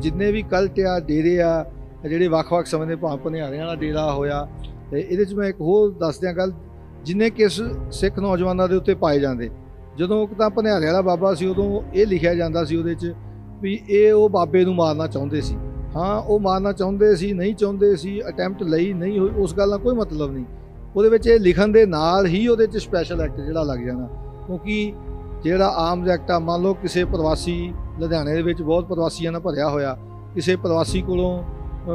ਜਿੰਨੇ ਵੀ ਕਲਟ ਆ, ਡੇਰੇ ਆ, ਜਿਹੜੇ ਵੱਖ-ਵੱਖ ਸਮੇਂ ਦੇ ਭਾਂ ਭਨਿਆਰਿਆਂ ਵਾਲਾ ਡੇਰਾ ਹੋਇਆ, ਤੇ ਇਹਦੇ 'ਚ ਮੈਂ ਇੱਕ ਹੋਰ ਦੱਸ ਦਿਆਂ ਗੱਲ, ਜਿੰਨੇ ਕੇਸ ਸਿੱਖ ਨੌਜਵਾਨਾਂ ਦੇ ਉੱਤੇ ਪਾਏ ਜਾਂਦੇ, ਜਦੋਂ ਇੱਕ ਤਾਂ ਭਨਿਆਰੇ ਵਾਲਾ ਬਾਬਾ ਸੀ, ਉਦੋਂ ਇਹ ਲਿਖਿਆ ਜਾਂਦਾ ਸੀ ਉਹਦੇ 'ਚ ਵੀ ਇਹ ਉਹ ਬਾਬੇ ਨੂੰ ਮਾਰਨਾ ਚਾਹੁੰਦੇ ਸੀ। ਹਾਂ, ਉਹ ਮਾਰਨਾ ਚਾਹੁੰਦੇ ਸੀ, ਨਹੀਂ ਚਾਹੁੰਦੇ ਸੀ, ਅਟੈਂਪਟ ਲਈ, ਨਹੀਂ ਹੋਈ, ਉਸ ਗੱਲ ਨਾਲ ਕੋਈ ਮਤਲਬ ਨਹੀਂ। ਉਹਦੇ ਵਿੱਚ ਇਹ ਲਿਖਣ ਦੇ ਨਾਲ ਹੀ ਉਹਦੇ 'ਚ ਸਪੈਸ਼ਲ ਐਕਟ ਜਿਹੜਾ ਲੱਗ ਜਾਣਾ, ਕਿਉਂਕਿ ਜਿਹੜਾ ਆਮ ਐਕਟ ਆ, ਮੰਨ ਲਓ ਕਿਸੇ ਪ੍ਰਵਾਸੀ ਲੁਧਿਆਣੇ ਦੇ ਵਿੱਚ ਬਹੁਤ ਪ੍ਰਵਾਸੀਆਂ ਨਾਲ ਭਰਿਆ ਹੋਇਆ। ਕਿਸੇ ਪ੍ਰਵਾਸੀ ਕੋਲੋਂ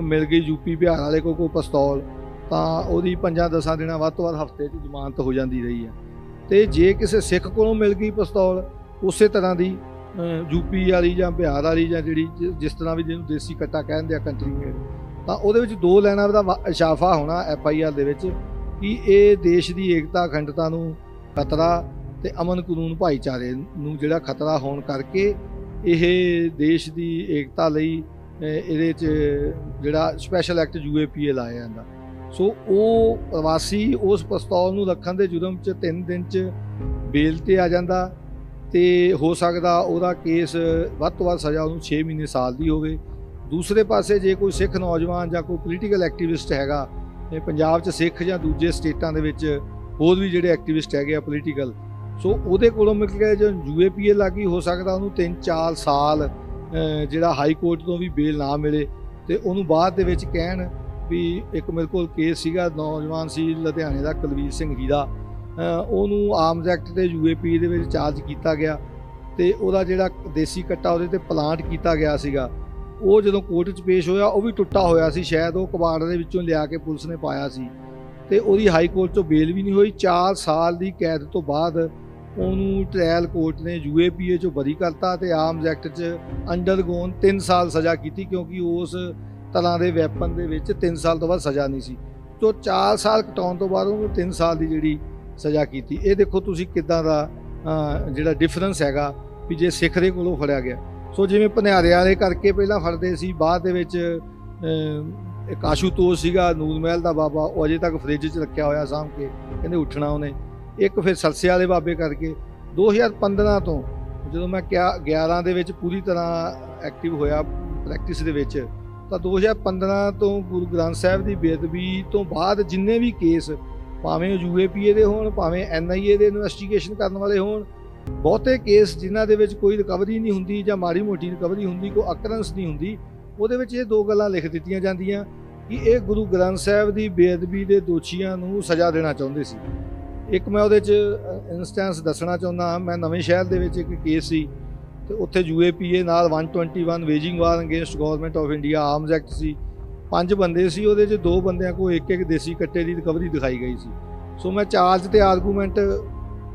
ਮਿਲ ਗਈ ਯੂਪੀ ਬਿਹਾਰ ਵਾਲੇ ਕੋਲ ਕੋਈ ਪਿਸਤੌਲ, ਤਾਂ ਉਹਦੀ ਪੰਜਾਂ ਦਸਾਂ ਦਿਨਾਂ ਵੱਧ ਤੋਂ ਵੱਧ ਹਫ਼ਤੇ 'ਚ ਜ਼ਮਾਨਤ ਹੋ ਜਾਂਦੀ ਰਹੀ ਹੈ। ਤੇ ਜੇ ਕਿਸੇ ਸਿੱਖ ਕੋਲੋਂ ਮਿਲ ਗਈ ਪਿਸਤੌਲ, ਉਸੇ ਤਰ੍ਹਾਂ ਦੀ ਯੂਪੀ ਵਾਲੀ ਜਾਂ ਬਿਹਾਰ ਵਾਲੀ ਜਾਂ ਜਿਹੜੀ ਜਿ- ਜਿਸ ਤਰ੍ਹਾਂ ਵੀ ਜਿਹਨੂੰ ਦੇਸੀ ਕੱਟਾ ਕਹਿੰਦੇ ਆ ਕੰਟਰੀ ਮੇਡ ਤਾਂ ਉਹਦੇ ਵਿੱਚ ਦੋ ਲਾਈਨਾਂ ਦਾ ਵਾ- ਇਸ਼ਾਫਾ ਹੋਣਾ ਐਫ ਆਈ ਆਰ ਦੇ ਵਿੱਚ ਕਿ ਇਹ ਦੇਸ਼ ਦੀ ਏਕਤਾ, ਅਖੰਡਤਾ ਨੂੰ ਖਤਰਾ ਤੇ ਅਮਨ ਕਾਨੂੰਨ ਭਾਈਚਾਰੇ ਨੂੰ ਜਿਹੜਾ ਖਤਰਾ ਹੋਣ ਕਰਕੇ ਇਹ ਦੇਸ਼ ਦੀ ਏਕਤਾ ਲਈ ਇਹਦੇ 'ਚ ਜਿਹੜਾ ਸਪੈਸ਼ਲ ਐਕਟ ਯੂਏਪੀਏ ਲਾਇਆ ਜਾਂਦਾ। ਸੋ ਉਹ ਪ੍ਰਵਾਸੀ ਉਸ ਪਿਸਤੌਲ ਨੂੰ ਰੱਖਣ ਦੇ ਜੁਰਮ 'ਚ 3 ਦਿਨ 'ਚ ਬੇਲ ਤੇ ਆ ਜਾਂਦਾ ਤੇ ਹੋ ਸਕਦਾ ਉਹਦਾ ਕੇਸ ਵੱਧ ਤੋਂ ਵੱਧ ਸਜ਼ਾ ਉਹਨੂੰ 6 ਮਹੀਨੇ ਸਾਲ ਦੀ ਹੋਵੇ। ਦੂਸਰੇ ਪਾਸੇ ਜੇ ਕੋਈ ਸਿੱਖ ਨੌਜਵਾਨ ਜਾਂ ਕੋਈ ਪੋਲੀਟੀਕਲ ਐਕਟਿਵਿਸਟ ਹੈਗਾ ਪੰਜਾਬ 'ਚ ਸਿੱਖ ਜਾਂ ਦੂਜੇ ਸਟੇਟਾਂ ਦੇ ਵਿੱਚ ਹੋਰ ਵੀ ਜਿਹੜੇ ਐਕਟਿਵਿਸਟ ਹੈਗੇ ਆ ਪੋਲੀਟੀਕਲ ਸੋ ਉਹਦੇ ਕੋਲੋਂ ਮਿਲ ਕੇ ਜੋ ਯੂਏਪੀਏ ਲੱਗੀ, ਹੋ ਸਕਦਾ ਉਹਨੂੰ 3-4 ਸਾਲ ਜਿਹੜਾ ਹਾਈ ਕੋਰਟ ਤੋਂ ਵੀ ਬੇਲ ਨਾ ਮਿਲੇ। ਤੇ ਉਹਨੂੰ ਬਾਅਦ ਦੇ ਵਿੱਚ ਕਹਿਣ ਵੀ ਇੱਕ ਮੇਰੇ ਕੋਲ ਕੇਸ ਸੀਗਾ, ਨੌਜਵਾਨ ਸੀ ਲੁਧਿਆਣੇ ਦਾ ਕੁਲਵੀਰ ਸਿੰਘ ਹੀਰਾ ਉਹਨੂੰ ਆਰਮਸ ਐਕਟ ਤੇ ਯੂਏਪੀ ਦੇ ਵਿੱਚ ਚਾਰਜ ਕੀਤਾ ਗਿਆ ਤੇ ਉਹਦਾ ਜਿਹੜਾ ਦੇਸੀ ਕੱਟਾ ਉਹਦੇ ਤੇ ਪਲਾਂਟ ਕੀਤਾ ਗਿਆ ਸੀਗਾ। ਉਹ ਜਦੋਂ ਕੋਰਟ 'ਚ ਪੇਸ਼ ਹੋਇਆ, ਉਹ ਵੀ ਟੁੱਟਾ ਹੋਇਆ ਸੀ। ਸ਼ਾਇਦ ਉਹ ਕਬਾੜ ਦੇ ਵਿੱਚੋਂ ਲਿਆ ਕੇ ਪੁਲਿਸ ਨੇ ਪਾਇਆ ਸੀ। ਤੇ ਉਹਦੀ ਹਾਈ ਕੋਰਟ 'ਚੋਂ ਬੇਲ ਵੀ ਨਹੀਂ ਹੋਈ। 4 ਸਾਲ ਦੀ ਕੈਦ ਤੋਂ ਬਾਅਦ ਉਹਨੂੰ ਟ੍ਰਾਇਲ ਕੋਰਟ ਨੇ ਯੂਏਪੀਏ 'ਚੋਂ ਬਰੀ ਕਰਤਾ ਤੇ ਆਰਮਜ਼ ਐਕਟ 'ਚ ਅੰਡਰਗੋਨ 3 ਸਾਲ ਸਜ਼ਾ ਕੀਤੀ ਕਿਉਂਕਿ ਉਸ ਤਰ੍ਹਾਂ ਦੇ ਵੈਪਨ ਦੇ ਵਿੱਚ 3 ਸਾਲ ਤੋਂ ਬਾਅਦ ਸਜ਼ਾ ਨਹੀਂ ਸੀ। ਤੋਂ 4 ਸਾਲ ਕਟਾਉਣ ਤੋਂ ਬਾਅਦ ਉਹਨੂੰ 3 ਸਾਲ ਦੀ ਜਿਹੜੀ ਸਜ਼ਾ ਕੀਤੀ। ਇਹ ਦੇਖੋ ਤੁਸੀਂ ਕਿੱਦਾਂ ਦਾ ਜਿਹੜਾ ਡਿਫਰੈਂਸ ਹੈਗਾ ਵੀ ਜੇ ਸਿੱਖ ਦੇ ਕੋਲੋਂ ਫੜਿਆ ਗਿਆ। ਸੋ ਜਿਵੇਂ ਭਨਿਆਰੇ ਵਾਲੇ ਕਰਕੇ ਪਹਿਲਾਂ ਫੜਦੇ ਸੀ, ਬਾਅਦ ਦੇ ਵਿੱਚ ਇੱਕ ਆਸ਼ੂਤੋਸ਼ ਸੀਗਾ, ਨੂਰ ਮਹਿਲ ਦਾ ਬਾਬਾ, ਉਹ ਅਜੇ ਤੱਕ ਫ੍ਰਿਜ 'ਚ ਰੱਖਿਆ ਹੋਇਆ ਸਾਂਭ ਕੇ, ਕਹਿੰਦੇ ਉੱਠਣਾ ਉਹਨੇ। ਇੱਕ ਫਿਰ ਸਰਸੇ ਵਾਲੇ ਬਾਬੇ ਕਰਕੇ 2015 ਤੋਂ ਜਦੋਂ ਮੈਂ ਕਿਹਾ 11 ਦੇ ਵਿੱਚ ਪੂਰੀ ਤਰ੍ਹਾਂ ਐਕਟਿਵ ਹੋਇਆ ਪ੍ਰੈਕਟਿਸ ਦੇ ਵਿੱਚ, ਤਾਂ 2015 ਤੋਂ ਗੁਰੂ ਗ੍ਰੰਥ ਸਾਹਿਬ ਦੀ ਬੇਅਦਬੀ ਤੋਂ ਬਾਅਦ ਜਿੰਨੇ ਵੀ ਕੇਸ ਭਾਵੇਂ ਯੂਏਪੀਏ ਦੇ ਹੋਣ, ਭਾਵੇਂ ਐਨਆਈਏ ਦੇ ਇਨਵੈਸਟੀਗੇਸ਼ਨ ਕਰਨ ਵਾਲੇ ਹੋਣ, ਬਹੁਤੇ ਕੇਸ ਜਿਨ੍ਹਾਂ ਦੇ ਵਿੱਚ ਕੋਈ ਰਿਕਵਰੀ ਨਹੀਂ ਹੁੰਦੀ ਜਾਂ ਮਾੜੀ ਮੋਟੀ ਰਿਕਵਰੀ ਹੁੰਦੀ, ਕੋਈ ਅਕਰੈਂਸ ਨਹੀਂ ਹੁੰਦੀ, ਉਹਦੇ ਵਿੱਚ ਇਹ ਦੋ ਗੱਲਾਂ ਲਿਖ ਦਿੱਤੀਆਂ ਜਾਂਦੀਆਂ ਕਿ ਇਹ ਗੁਰੂ ਗ੍ਰੰਥ ਸਾਹਿਬ ਦੀ ਬੇਅਦਬੀ ਦੇ ਦੋਸ਼ੀਆਂ ਨੂੰ ਸਜ਼ਾ ਦੇਣਾ ਚਾਹੁੰਦੇ ਸੀ। ਇੱਕ ਮੈਂ ਉਹਦੇ 'ਚ ਇਨਸਟੈਂਸ ਦੱਸਣਾ ਚਾਹੁੰਦਾ ਮੈਂ ਨਵੇਂ ਸ਼ਹਿਰ ਦੇ ਵਿੱਚ ਇੱਕ ਕੇਸ ਸੀ ਤੇ ਉੱਥੇ ਯੂਏਪੀਏ ਨਾਲ 121 waging war against government of India arms act ਸੀ। ਪੰਜ ਬੰਦੇ ਸੀ, ਉਹਦੇ 'ਚ ਦੋ ਬੰਦਿਆਂ ਕੋਲ ਇੱਕ ਇੱਕ ਦੇਸੀ ਕੱਟੇ ਦੀ ਰਿਕਵਰੀ ਦਿਖਾਈ ਗਈ ਸੀ। ਸੋ ਮੈਂ ਚਾਰਜ ਤੇ ਆਰਗੂਮੈਂਟ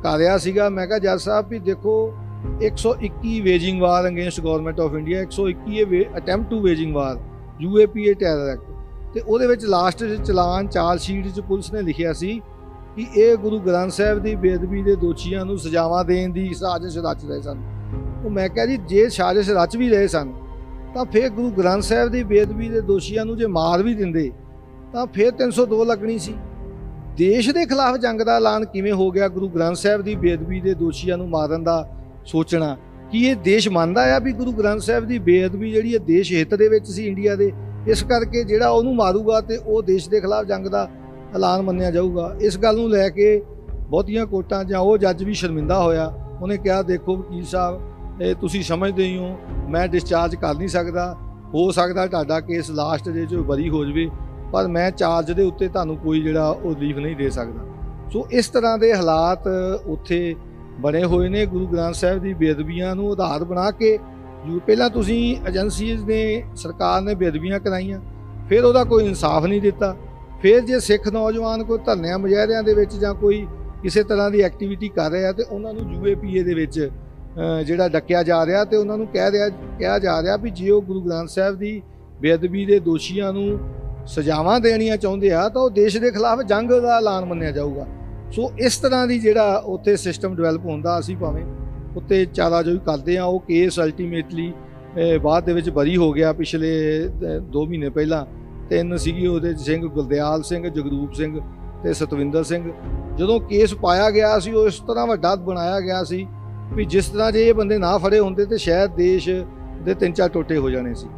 ਕਰ ਰਿਹਾ ਸੀਗਾ। ਮੈਂ ਕਿਹਾ, ਜੱਜ ਸਾਹਿਬ, ਵੀ ਦੇਖੋ 121 waging war against government of India 121 ਇਹ attempt to waging war UAPA terror act ਤੇ ਉਹਦੇ ਵਿੱਚ ਲਾਸਟ ਚ ਚਲਾਨ ਚਾਰ ਸ਼ੀਟ 'ਚ ਪੁਲਿਸ ਨੇ ਲਿਖਿਆ ਸੀ ਕਿ ਇਹ ਗੁਰੂ ਗ੍ਰੰਥ ਸਾਹਿਬ ਦੀ ਬੇਅਦਬੀ ਦੇ ਦੋਸ਼ੀਆਂ ਨੂੰ ਸਜ਼ਾਵਾਂ ਦੇਣ ਦੀ ਸਾਜ਼ਿਸ਼ ਰਚ ਰਹੇ ਸਨ। ਉਹ ਮੈਂ ਕਿਹਾ ਜੀ, ਜੇ ਸਾਜ਼ਿਸ਼ ਰਚ ਵੀ ਰਹੇ ਸਨ, ਤਾਂ ਫਿਰ ਗੁਰੂ ਗ੍ਰੰਥ ਸਾਹਿਬ ਦੀ ਬੇਅਦਬੀ ਦੇ ਦੋਸ਼ੀਆਂ ਨੂੰ ਜੇ ਮਾਰ ਵੀ ਦਿੰਦੇ, ਤਾਂ ਫਿਰ 302 ਲੱਗਣੀ ਸੀ। ਦੇਸ਼ ਦੇ ਖਿਲਾਫ ਜੰਗ ਦਾ ਐਲਾਨ ਕਿਵੇਂ ਹੋ ਗਿਆ ਗੁਰੂ ਗ੍ਰੰਥ ਸਾਹਿਬ ਦੀ ਬੇਅਦਬੀ ਦੇ ਦੋਸ਼ੀਆਂ ਨੂੰ ਮਾਰਨ ਦਾ ਸੋਚਣਾ? ਕਿ ਇਹ ਦੇਸ਼ ਮੰਨਦਾ ਆ ਵੀ ਗੁਰੂ ਗ੍ਰੰਥ ਸਾਹਿਬ ਦੀ ਬੇਅਦਬੀ ਜਿਹੜੀ ਹੈ ਦੇਸ਼ ਹਿੱਤ ਦੇ ਵਿੱਚ ਸੀ ਇੰਡੀਆ ਦੇ, ਇਸ ਕਰਕੇ ਜਿਹੜਾ ਉਹਨੂੰ ਮਾਰੂਗਾ ਤੇ ਉਹ ਦੇਸ਼ ਦੇ ਖਿਲਾਫ ਜੰਗ ਦਾ ਐਲਾਨ ਮੰਨਿਆ ਜਾਊਗਾ। ਇਸ ਗੱਲ ਨੂੰ ਲੈ ਕੇ ਬਹੁਤੀਆਂ ਕੋਰਟਾਂ ਜਾਂ ਉਹ ਜੱਜ ਵੀ ਸ਼ਰਮਿੰਦਾ ਹੋਇਆ। ਉਹਨੇ ਕਿਹਾ, ਦੇਖੋ ਵਕੀਲ ਸਾਹਿਬ, ਇਹ ਤੁਸੀਂ ਸਮਝਦੇ ਹੀ ਹੋ। ਮੈਂ ਡਿਸਚਾਰਜ ਕਰ ਨਹੀਂ ਸਕਦਾ। ਹੋ ਸਕਦਾ ਤੁਹਾਡਾ ਕੇਸ ਲਾਸਟ ਦੇ ਚ ਬਰੀ ਹੋ ਜਾਵੇ, ਪਰ ਮੈਂ ਚਾਰਜ ਦੇ ਉੱਤੇ ਤੁਹਾਨੂੰ ਕੋਈ ਜਿਹੜਾ ਉਹ ਰਿਲੀਫ ਨਹੀਂ ਦੇ ਸਕਦਾ। ਸੋ ਇਸ ਤਰ੍ਹਾਂ ਦੇ ਹਾਲਾਤ ਉੱਥੇ ਬਣੇ ਹੋਏ ਨੇ। ਗੁਰੂ ਗ੍ਰੰਥ ਸਾਹਿਬ ਦੀ ਬੇਅਦਬੀਆਂ ਨੂੰ ਆਧਾਰ ਬਣਾ ਕੇ ਜੋ ਪਹਿਲਾਂ ਤੁਸੀਂ ਏਜੰਸੀਜ਼ ਨੇ, ਸਰਕਾਰ ਨੇ ਬੇਅਦਬੀਆਂ ਕਰਾਈਆਂ, ਫਿਰ ਉਹਦਾ ਕੋਈ ਇਨਸਾਫ ਨਹੀਂ ਦਿੱਤਾ। ਫਿਰ ਜੇ ਸਿੱਖ ਨੌਜਵਾਨ ਕੋਈ ਧਰਨਿਆਂ ਮੁਜ਼ਾਹਰਿਆਂ ਦੇ ਵਿੱਚ ਜਾਂ ਕੋਈ ਕਿਸੇ ਤਰ੍ਹਾਂ ਦੀ ਐਕਟੀਵਿਟੀ ਕਰ ਰਿਹਾ ਤੇ ਉਹਨਾਂ ਨੂੰ ਯੂਏਪੀਏ ਦੇ ਵਿੱਚ ਜਿਹੜਾ ਡੱਕਿਆ ਜਾ ਰਿਹਾ ਤੇ ਉਹਨਾਂ ਨੂੰ ਕਹਿ ਰਿਹਾ, ਕਿਹਾ ਜਾ ਰਿਹਾ ਵੀ ਜੇ ਉਹ ਗੁਰੂ ਗ੍ਰੰਥ ਸਾਹਿਬ ਦੀ ਬੇਅਦਬੀ ਦੇ ਦੋਸ਼ੀਆਂ ਨੂੰ ਸਜ਼ਾਵਾਂ ਦੇਣੀਆਂ ਚਾਹੁੰਦੇ ਆ ਤਾਂ ਉਹ ਦੇਸ਼ ਦੇ ਖਿਲਾਫ ਜੰਗ ਦਾ ਐਲਾਨ ਮੰਨਿਆ ਜਾਊਗਾ। ਸੋ ਇਸ ਤਰ੍ਹਾਂ ਦੀ ਜਿਹੜਾ ਉੱਥੇ ਸਿਸਟਮ ਡਿਵੈਲਪ ਹੁੰਦਾ ਅਸੀਂ ਭਾਵੇਂ ਉੱਤੇ ਚਾਰਾ ਜੋ ਵੀ ਕਰਦੇ ਆ, ਉਹ ਕੇਸ ਅਲਟੀਮੇਟਲੀ ਬਾਅਦ ਦੇ ਵਿੱਚ ਬਰੀ ਹੋ ਗਿਆ ਪਿਛਲੇ 2 ਮਹੀਨੇ ਪਹਿਲਾਂ। ਤਿੰਨ ਸੀਗੀ ਉਹਦੇ ਸਿੰਘ ਗੁਲਦਿਆਲ ਸਿੰਘ, ਜਗਰੂਪ ਸਿੰਘ ਤੇ ਸਤਵਿੰਦਰ ਸਿੰਘ। ਜਦੋਂ ਕੇਸ ਪਾਇਆ ਗਿਆ ਸੀ, ਉਹ ਇਸ ਤਰ੍ਹਾਂ ਵੱਡਾ ਬਣਾਇਆ ਗਿਆ ਸੀ ਵੀ ਜਿਸ ਤਰ੍ਹਾਂ ਜੇ ਇਹ ਬੰਦੇ ਨਾ ਫੜੇ ਹੁੰਦੇ ਤੇ ਸ਼ਾਇਦ ਦੇਸ਼ ਦੇ ਤਿੰਨ ਚਾਰ ਟੋਟੇ ਹੋ ਜਾਣੇ ਸੀ।